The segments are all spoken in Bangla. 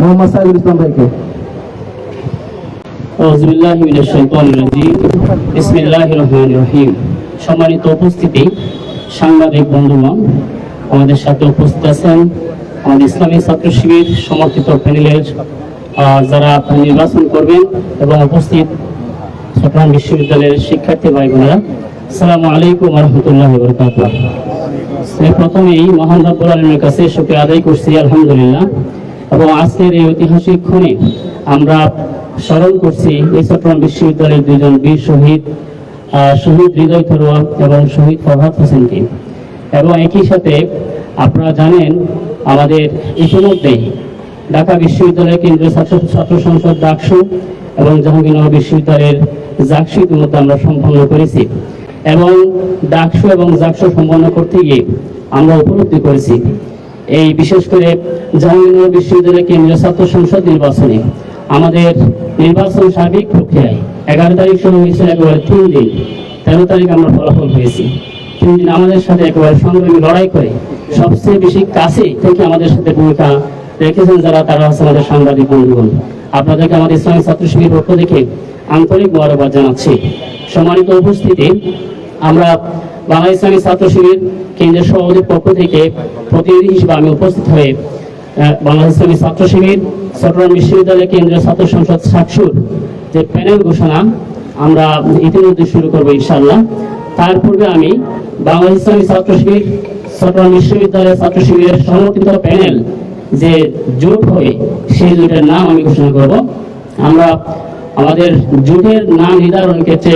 মোহাম্মদ সাইদুল ইসলাম ভাইকে। সম্মানিত উপস্থিতি, সাংবাদিক বন্ধুগণ, আমাদের সাথে উপস্থিত আছেন আমাদের ইসলামী ছাত্র শিবির সমর্থিত প্যানেলের যারা নির্বাচন করবেন এবং উপস্থিত চট্টগ্রাম বিশ্ববিদ্যালয়ের শিক্ষার্থী ভাই বোনেরা সালাম আলাইকুম রহমতুল্লাহ বরকাত প্রথমেই মহানবুল আলমের কাছে শুক্রিয়া আদায় করছি, আলহামদুলিল্লাহ। এবং আজকের এই ঐতিহাসিক ক্ষণে আমরা স্মরণ করছি এই চট্টগ্রাম বিশ্ববিদ্যালয়ের দুজন বীর শহীদ শহীদ হৃদয় থরুয়া এবং শহীদ ফরহাদ হোসেনকে। এবং একই সাথে আপনারা জানেন আমাদের ইতিমধ্যেই ঢাকা বিশ্ববিদ্যালয়ের কেন্দ্রীয় ছাত্র ছাত্র সংসদ ডাকসু এবং জাহাঙ্গীরনগর বিশ্ববিদ্যালয়ের জাকসু ইতিমধ্যে আমরা সম্পন্ন করেছি। এবং ডাকসু এবং জাকসু সম্পন্ন করতে গিয়ে আমরা উপলব্ধি করেছি এই বিশেষ করে জাহাঙ্গীরনগর বিশ্ববিদ্যালয় কেন্দ্রীয় ছাত্র সংসদ নির্বাচনে আমাদের নির্বাচন সার্বিক প্রক্রিয়ায় এগারো তারিখ শুরু হয়েছিল একেবারে তিন দিন, তেরো তারিখ আমরা ফলাফল পেয়েছি। তিন দিন আমাদের সাথে একেবারে সংগ্রামী লড়াই করে সবচেয়ে বেশি কাছে থেকে আমাদের সাথে ভূমিকা রেখেছেন যারা, তারা হচ্ছে আমাদের সাংবাদিক বন্ধুগণ। আপনাদেরকে আমাদের ইসলামী ছাত্র শিবির পক্ষ থেকে আন্তরিক মোবারকবাদ জানাচ্ছি। সম্মানিত উপস্থিতি আমরা বাংলা ইসলামী ছাত্র শিবির কেন্দ্রের সভাপতির পক্ষ থেকে প্রতিনিধি হিসেবে আমি উপস্থিত হয়ে বাংলা ইসলামী ছাত্র শিবির, চট্টগ্রাম বিশ্ববিদ্যালয় কেন্দ্রীয় ছাত্র সংসদ সাকসুর যে প্যানেল ঘোষণা আমরা ইতিমধ্যে শুরু করব ইনশাআল্লাহ। তার পূর্বে আমি বাংলা ইসলামী ছাত্র শিবির, চট্টগ্রাম বিশ্ববিদ্যালয়ের ছাত্র শিবিরের সমর্থিত প্যানেল যে জোট হবে সেই জোটের নাম আমি ঘোষণা করব। আমরা আমাদের জোটের নাম নির্ধারণ ক্ষেত্রে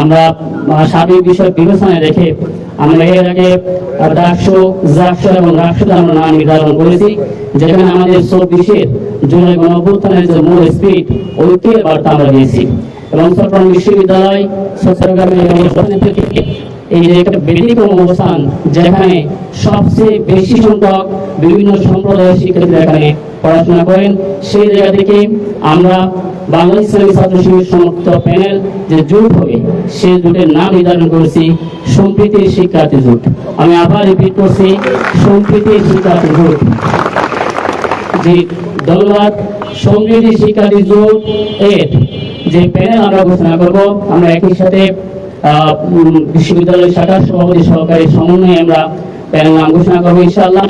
আমরা সার্বিক বিষয় বিবেচনায় রেখে আমরা এর আগে রাষ্ট্র জাকসু এবং রাষ্ট্রতে আমরা নাম নির্ধারণ করেছি, যেখানে আমাদের চব্বিশের জুলাই গণ অভ্যুত্থানের যে মূল স্পিরিট ঐক্যের বার্তা আমরা দিয়েছি। এবং চট্টগ্রাম বিশ্ববিদ্যালয় চট্টগ্রামের থেকে এই যে একটা ব্যতিক্রম অবস্থান, যেখানে সবচেয়ে বেশি সংখ্যক বিভিন্ন সম্প্রদায়ের শিক্ষার্থীরা এখানে পড়াশোনা করেন। সেই জায়গা থেকে আমরা বাংলা ইসলামী ছাত্র শিবির সমর্থিত প্যানেল যে জোট হবে সেই জোটের নাম নির্ধারণ করেছি সম্প্রীতির শিক্ষার্থী জোট। আমি আবার রিপিট করছি সম্প্রীতির শিক্ষার্থী জোট। জি ধন্যবাদ সমৃদ্ধি শিক্ষার্থী জোট এর যে প্যানেল আমরা ঘোষণা করব আমরা একই সাথে আহ, উম, বিশ্ববিদ্যালয় শাখার সভাপতি সহকারী সমন্বয়ে আমরা প্যানেল নাম ঘোষণা করব ইনশাআল্লাহ।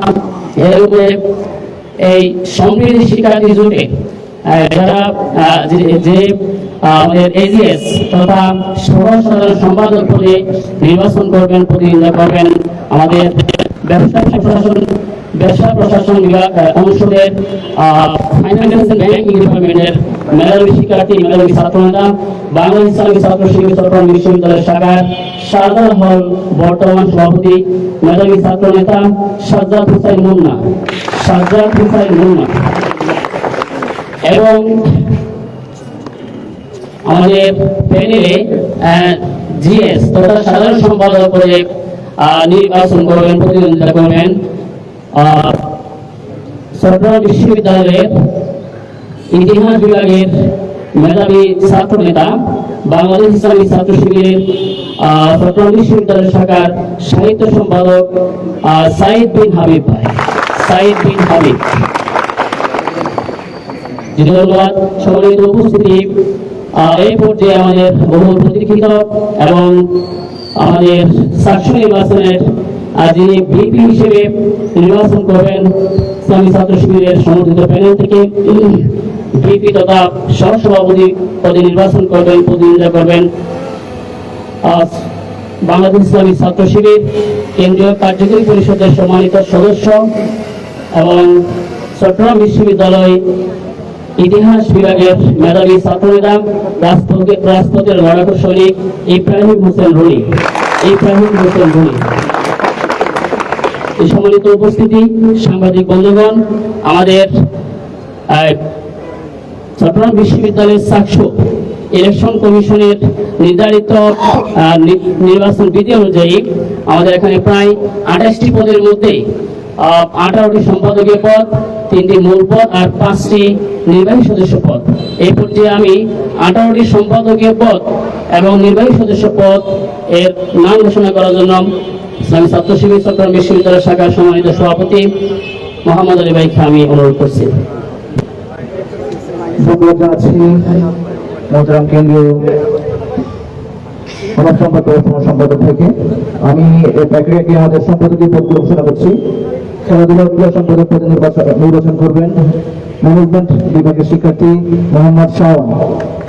এর উপরে এই সংবিধি শিক্ষার্থী জোটে যারা যে- আমাদের এজিএস তথা সহ সম্পাদক পদে নির্বাচন করবেন, প্রতিনিধিত্ব করবেন, আমাদের ব্যবসা প্রশাসন ব্যবসা প্রশাসন অনুষদের ফাইন্যান্স ব্যাংকিং ডিপার্টমেন্টের মেধাবী শিক্ষার্থী মেধাবী ছাত্র নেতা বাংলা ইসলামী ছাত্র শিবির চট্টগ্রাম বিশ্ববিদ্যালয় শাখার শারদা হল বর্তমান সভাপতি মেধাবী ছাত্র নেতা সাজ্জাদ হুসাইন মুন্না। সাজ্জাদ হুসাইন মুন্না। এবং আমাদের প্যানেলে জিএস তথা সাধারণ সম্পাদক পদে আহ, নির্বাচন করবেন প্রতিদ্বন্দ্বিতা করবেন চট্টগ্রাম বিশ্ববিদ্যালয়ের ইতিহাস বিভাগের মেধাবী ছাত্র নেতা, বাংলাদেশ ইসলামী ছাত্র শিবিরের চট্টগ্রাম বিশ্ববিদ্যালয় শাখার সাহিত্য সম্পাদক সাইদ বিন হাবিব ভাই। সাইদ বিন হাবিব। ধন্যবাদ। সম্মানিত উপস্থিতি। এই পর্যায়ে আমাদের বহু প্রতীক্ষিত এবং আমাদের সাতশো নির্বাচনের আহ, যিনি ভিপি হিসেবে নির্বাচন করবেন ইসলামী ছাত্র শিবিরের সমর্থিত প্যানেল থেকে ভিপি তথা সহসভাপতি পদে নির্বাচন করবেন করবেন। আজ বাংলাদেশ ইসলামী ছাত্র শিবির কেন্দ্রীয় কার্যকরী পরিষদের সম্মানিত সদস্য এবং চট্টগ্রাম বিশ্ববিদ্যালয় ইতিহাস বিভাগের মেধাবী ছাত্রনেতা রাজপথের রাজপথের লড়াকু সৈনিক ইব্রাহিম হোসেন রনি। ইব্রাহিম হোসেন রনি। সম্মানিত উপস্থিতি, সাংবাদিক বন্ধুগণ, আমাদের চট্টগ্রাম বিশ্ববিদ্যালয়ের সাকসু ইলেকশন কমিশনের নির্ধারিত নির্বাচন বিধি অনুযায়ী আমাদের এখানে প্রায় আঠাশটি পদের মধ্যে আঠারোটি সম্পাদকীয় পদ, তিনটি মূল পদ আর পাঁচটি নির্বাহী সদস্য পদ। এই পর্যায়ে আমি আঠারোটি সম্পাদকীয় পদ এবং নির্বাহী সদস্য পদ এর নাম ঘোষণা করার জন্য ইসলামী ছাত্র শিবির চট্টগ্রাম বিশ্ববিদ্যালয় শাখার সম্মানিত সভাপতি মোহাম্মদ আলী ভাইকে আমি অনুরোধ করছি। থেকে। আমি আমাদের খেলাধুলা করবেন। শিক্ষার্থী মোহাম্মদ শাওন।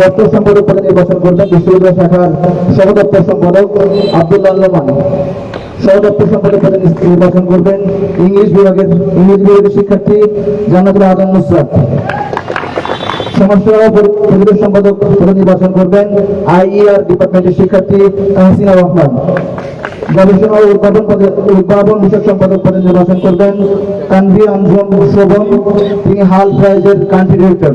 দপ্তর সম্পাদক পদে নির্বাচন করবেন বিশ্ববিদ্যালয় শাখার সহদপ্তর সম্পাদক আব্দুল্লাহ রহমান সহদপ্তর সম্পাদক পদে নির্বাচন করবেন ইংলিশ বিভাগের ইংরেজি বিভাগের শিক্ষার্থী জান্নাতুল নুসরাত। সমাজসেবা সম্পাদক পদে নির্বাচন করবেন আইইআর ডিপার্টমেন্টের শিক্ষার্থী তাহসিনা রহমান। গবেষণা ও উদ্ভাবন পদে উদ্ভাবন বিষয়ক সম্পাদক পদে নির্বাচন করবেন তানভীর আঞ্জুম শোভন, তিনি হাল প্রাইজের কান্ট্রি ডিরেক্টর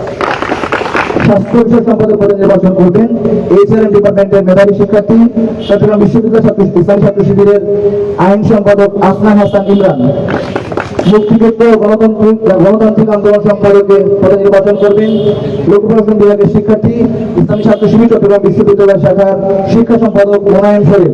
স্বাস্থ্য সম্পাদক পদে নির্বাচন করবেন। এইচআরএম ডিপার্টমেন্টের মেধাবী শিক্ষার্থী, চট্টগ্রাম বিশ্ববিদ্যালয় ছাত্র ইসলামী ছাত্র শিবিরের আইন সম্পাদক আসনা হাসান ইমরান। মুক্তিযুদ্ধ গণতান্ত্রিক গণতান্ত্রিক আন্দোলন সম্পাদকে পদে নির্বাচন করবেন। বিভাগের শিক্ষার্থী, ইসলামী ছাত্র শিবির, চট্টগ্রাম বিশ্ববিদ্যালয় শাখার শিক্ষা সম্পাদক শরীফ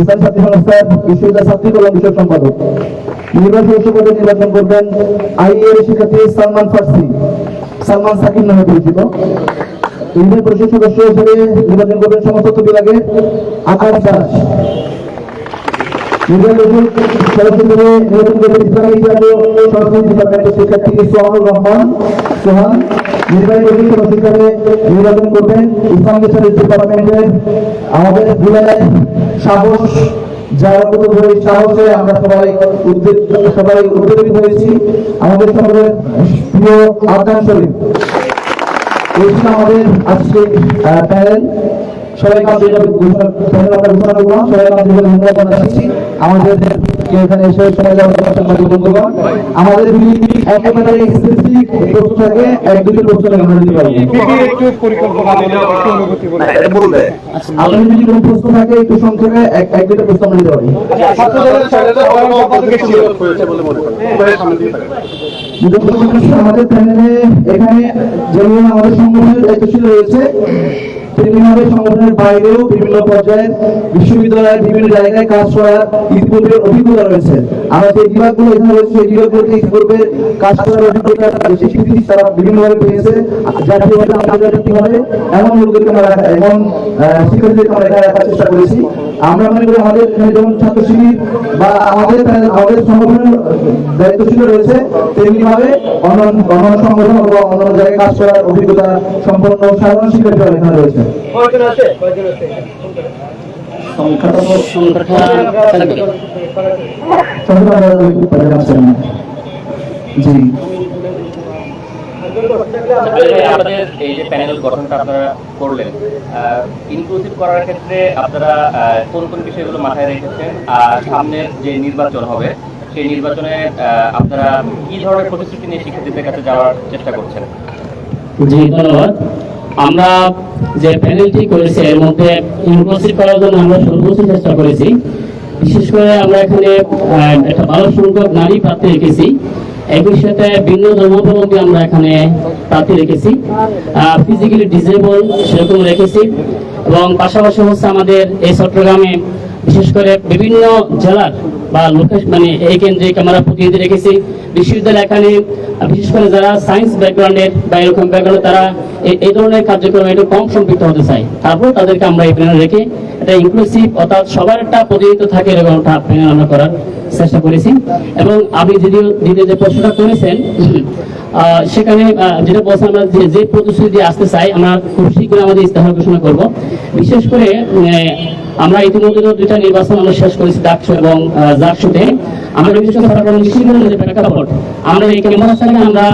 ইসলাম ছাত্রী সংস্থার বিশ্ববিদ্যালয় ছাত্রী কল্যাণ বিষয়ক সম্পাদক। নির্বাহী সদস্য পদে নির্বাচন করবেন আইএর শিক্ষার্থী সালমান ফার্সি। সালমান সাকিব নামে পরিচিত। ইউনিয়ন পরিষদ সদস্য হিসেবে নির্বাচন করবেন সমাজতত্ত্ব বিভাগে। আকাশ দাস। নির্বাচন করবেন ইসলামী ও সংস্কৃতি ডিপার্টমেন্টের শিক্ষার্থী সোহানুর রহমান। সোহান, নির্বাহী কমিটির সদস্য নির্বাচন আমাদের জুলাই সাহস যার আমরা সবাই উদ্বেগ সবাই উদ্বেলিত হয়েছি। আমাদের সকলের প্রিয় শরীফ এই আমাদের আজকে প্যানেল সবাইকে সবাইকে আমাদের এখানে এসে সময় দেওয়ার জন্য সাংবাদিক বন্ধুগণ? আমাদের একেবারে স্পেসিফিক প্রশ্ন থাকে এক দুটি প্রশ্ন আমরা দিতে পারব। একটু পরিকল্পনা দিলে একটু অনুভূতি বলে আপনাদের যদি কোনো প্রশ্ন থাকে একটু সংক্ষেপে এক এক দুটো প্রশ্ন আমরা দিতে পারি। ছাত্রদলের সাধারণ সম্পাদকের ছিল আমাদের প্যানেলে এখানে যেমন আমাদের সংগঠনের দায়িত্বশীল রয়েছে তেমনিভাবে সংগঠনের বাইরেও বিভিন্ন পর্যায়ে বিশ্ববিদ্যালয়ের বিভিন্ন জায়গায় কাজ করার ইতিপূর্বে অভিজ্ঞতা রয়েছে। আমরা যে বিভাগগুলো এখানে রয়েছে, সেই বিভাগগুলোতে ইতিপূর্বে কাজ করার অভিজ্ঞতা বেশি স্বীকৃতি তারা বিভিন্নভাবে পেয়েছে। জাতীয়ভাবে আন্তর্জাতিকভাবে এমন লোকদেরকে আমরা, এমন শিক্ষার্থীদেরকে আমরা এখানে রাখার চেষ্টা করেছি। আমরা মনে করি আমাদের যেমন ছাত্র শিবির বা আমাদের আমাদের সংগঠনের দায়িত্বশীল রয়েছে তেমনি ভাবে অন্য অন্য সংগঠন অথবা অন্য জায়গায় কাজ করার অভিজ্ঞতা সম্পন্ন সাধারণ শিক্ষার্থীরা এখানে রয়েছে সংখ্যাটা সংখ্যাটা থাকবে সংগঠন আপনারা ওই পারে যাচ্ছেন না। জি তাহলে আপনাদের এই যে প্যানেল গঠনটা আপনারা করলেন ইনক্লুসিভ করার ক্ষেত্রে আপনারা কোন কোন বিষয়গুলো মাথায় রেখেছেন আর সামনের যে নির্বাচন হবে, সেই নির্বাচনে আপনারা কি ধরনের প্রতিশ্রুতি নিয়ে শিক্ষার্থীদের কাছে যাওয়ার চেষ্টা করছেন? জি, ধন্যবাদ। আমরা যে প্যানেলটি করেছি, এর মধ্যে ইনক্লুসিভ করার জন্য আমরা সর্বোচ্চ চেষ্টা করেছি। বিশেষ করে আমরা এখানে একটা ভালো সংখ্যক নারী প্রার্থী রেখেছি একই সাথে ভিন্ন ধর্মাবলম্বী আমরা এখানে প্রার্থী রেখেছি। ফিজিক্যালি ডিসেবল সেরকম রেখেছি এবং পাশাপাশি হচ্ছে আমাদের এই চট্টগ্রামে বিশেষ করে বিভিন্ন জেলার বা লোকেশ মানে এই কেন্দ্রিক আমরা প্রতিনিধি রেখেছি। বিশ্ববিদ্যালয় এখানে বিশেষ করে যারা সায়েন্স ব্যাকগ্রাউন্ডের বা এরকম ব্যাকগ্রাউন্ডে তারা এই ধরনের কার্যক্রমে একটু কম সম্পৃক্ত হতে চায়। তারপর তাদেরকে আমরা এই প্যানেল রেখে এটা ইনক্লুসিভ অর্থাৎ সবার একটা প্রতিনিধিত্ব থাকে এরকম একটা প্যানেল আমরা করার চেষ্টা করেছি। এবং আপনি যদিও দ্বিতীয় যে প্রশ্নটা করেছেন সেখানে যেটা বলছেন আমরা যে যে প্রতিশ্রুতি আসতে চাই, আমরা খুব শীঘ্রই আমাদের ইস্তেহার ঘোষণা করব। বিশেষ করে আমরা ইতিমধ্যে দুইটা নির্বাচন আমরা শেষ করেছি, ডাকসু এবং জাকসুতে আমরা করে সরকার নিশ্চিত যে প্রেক্ষাপট আমরা এই ক্যাম্পাসটাকে আমরা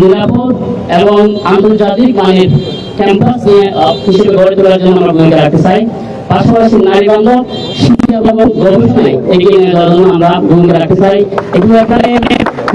নিরাপদ এবং আন্তর্জাতিক মানের ক্যাম্পাস নিয়ে হিসেবে গড়ে তোলার জন্য আমরা ভূমিকা রাখতে চাই। পাশাপাশি নারী বান্ধব শিক্ষা এবং গবেষণায় এগিয়ে নিয়ে যাওয়ার জন্য আমরা ভূমিকা রাখতে চাই। এগুলো এখানে